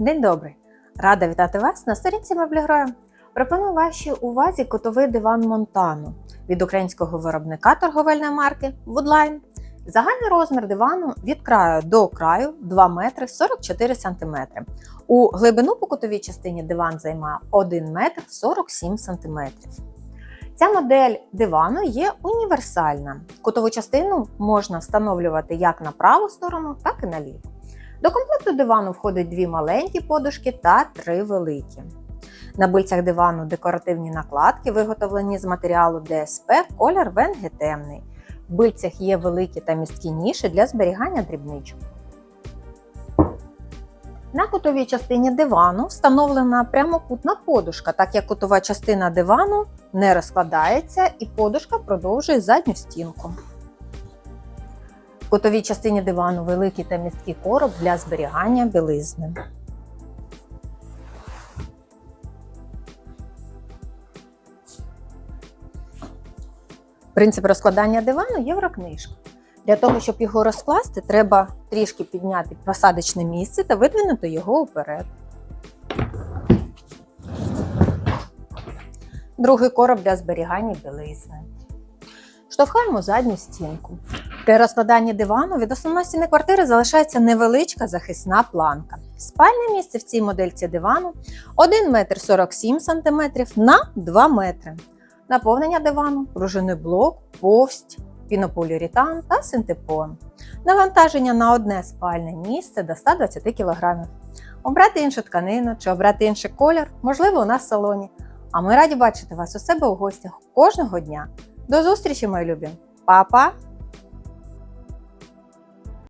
День добрий! Рада вітати вас на сторінці меблігрою. Пропоную вашій увазі котовий диван Монтану від українського виробника торговельної марки Woodline. Загальний розмір дивану від краю до краю 2 метри 44 см. У глибину по кутовій частині диван займає 1 метр 47 см. Ця модель дивану є універсальна. Кутову частину можна встановлювати як на праву сторону, так і на ліву. До комплекту дивану входить дві маленькі подушки та три великі. На бильцях дивану декоративні накладки, виготовлені з матеріалу ДСП, колір венги темний. В бильцях є великі та місткі ніші для зберігання дрібничок. На кутовій частині дивану встановлена прямокутна подушка, так як кутова частина дивану не розкладається і подушка продовжує задню стінку. Кутовій частині дивану великий та місткий короб для зберігання білизни. Принцип розкладання дивану єврокнижка. Для того, щоб його розкласти, треба трішки підняти посадочне місце та видвинути його уперед. Другий короб для зберігання білизни. Штовхаємо задню стінку. При розкладанні дивану від основної стіни квартири залишається невеличка захисна планка. Спальне місце в цій модельці дивану 1 метр 47 см на 2 метри. Наповнення дивану, пружинний блок, повсть, пінополіуретан та синтепон. Навантаження на одне спальне місце до 120 кг. Обрати іншу тканину чи обрати інший колір можливо у нас в салоні. А ми раді бачити вас у себе у гостях кожного дня. До зустрічі, мої любі! Па-па!